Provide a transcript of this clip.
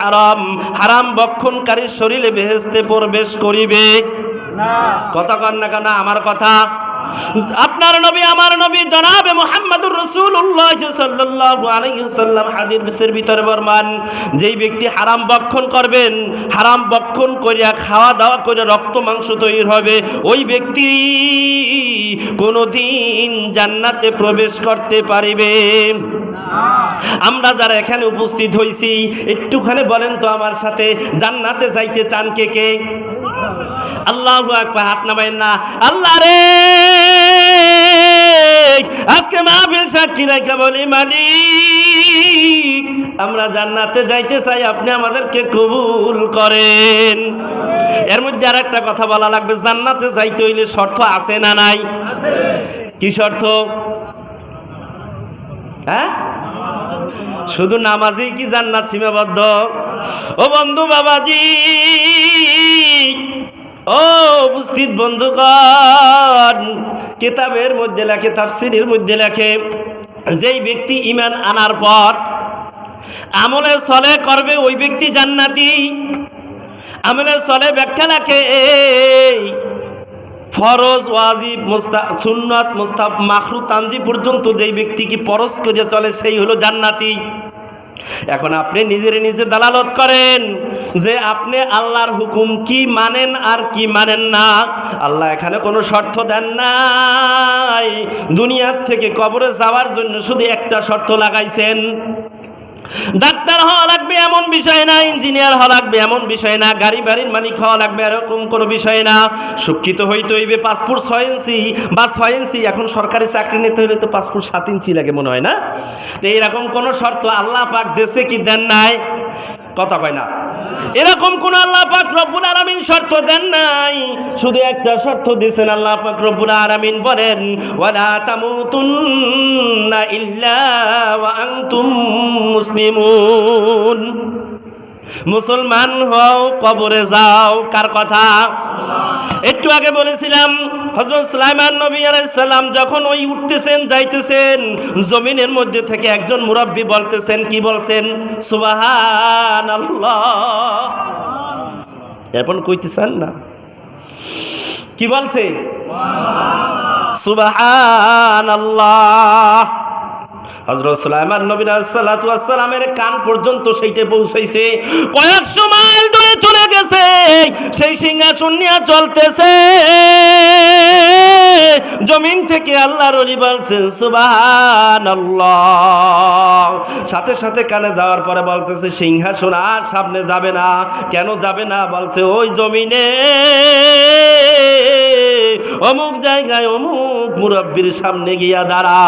হারাম। হারাম বক্ষণকারীর শরীরে বেহেশতে প্রবেশ করিবে। কথা কন না কেন আমার কথা? আপনার নবী আমার নবী জনাবে ব্যক্তি হারাম করবেন, হারাম করিয়া খাওয়া দাওয়া রক্ত মাংস তৈরি হবে, ওই ব্যক্তি জান্নাতে প্রবেশ করতে পারিবে। আমরা যারা এখানে উপস্থিত হইছি, একটুখানি বলেন তো আমার সাথে, জান্নাতে যাইতে চান কে কে? আল্লাহ একবার হাত নামাইন না। আল্লাহ রে! আজকে সাক্ষী রেখে আমরা জান্নাতে যাইতে চাই, আপনি আমাদেরকে কবুল করেন। এর মধ্যে আর একটা কথা বলা লাগবে, জান্নাতে যাইতে হইলে শর্ত আছে না নাই? কি শর্ত? হ্যাঁ? শুধু নামাজেই কি জান্নাত সীমাবদ্ধ? ও বন্ধু বাবাজি, ও উপস্থিত বন্ধুগণ, কিতাবের মধ্যে লেখে, তাফসিরের মধ্যে লেখে যেই ব্যক্তি ইমান আনার পর আমলে চলে করবে ওই ব্যক্তি জান্নাতি। আমলে চলে ব্যাখ্যা রাখে ফরজ, ওয়াজিব, মুস্তা, সুন্নত, মুস্তাফ মাখরু তানজি পর্যন্ত যেই ব্যক্তিকে পরশ করে চলে সেই হলো জান্নাতি। এখন আপনি নিজের নিজে দালালত করেন যে আপনি আল্লাহর হুকুম কি মানেন আর কি মানেন না। আল্লাহ এখানে কোনো শর্ত দেন নাই। দুনিয়ার থেকে কবরে যাওয়ার জন্য শুধু একটা শর্ত লাগাইছেন। ডাক্তার হওয়া এমন বিষয় না, ইঞ্জিনিয়ার হওয়া লাগবে, এমন বিষয় না, গাড়ি বাড়ির মালিক হওয়া লাগবে, এরকম কোনো বিষয় না। শিক্ষিত হইতে হইবে পাসপোর্ট ছয় ইঞ্চি বা ছয় ইঞ্চি, এখন সরকারি চাকরি নিতে হলে তো পাসপোর্ট সাত ইঞ্চি লাগে মনে হয় না? তো এইরকম কোনো শর্ত আল্লাহ পাক দেশে কি দেন নাই? কথা কয় না। এরকম কোন আল্লাহ পাক রব্বুল আলামিন শর্ত দেন নাই? শুধু একটা শর্ত দিয়েছেন আল্লাহ পাক রব্বুল আলামিন বলেন, ওয়ালা তামুতুন্না ইল্লা ওয়া আনতুম মুসলিমুন। মুসলমান হও, কবরে যাও। কার কথা? একটু আগে বলেছিলাম হজরত সুলাইমান নবী আলাইসাল্লাম যখন ওই উঠতেছেন, যাইতেছেন, জমিনের মধ্যে থেকে একজন মুরব্বী বলতেছেন, কি বলছেন? সুবাহান এখন কইতেছেন না। কি বলছে? সুবাহান আল্লাহ হজরত সুলাইমান নবীন সালামের কান পর্যন্ত সেইটা পৌঁছাইছে। কয়েকশো মাইল দূরে চলে গেছে। সেই সিংহাসন নিয়ে চলতেছে। জমিন থেকে আল্লাহ অলি বলছেন সাথে সাথে কানে যাওয়ার পরে বলতেছে, সিংহাসন আর সামনে যাবে না। কেন যাবে না? বলছে, ওই জমিনে অমুক জায়গায় অমুক মুরব্বীর সামনে গিয়া দাঁড়া।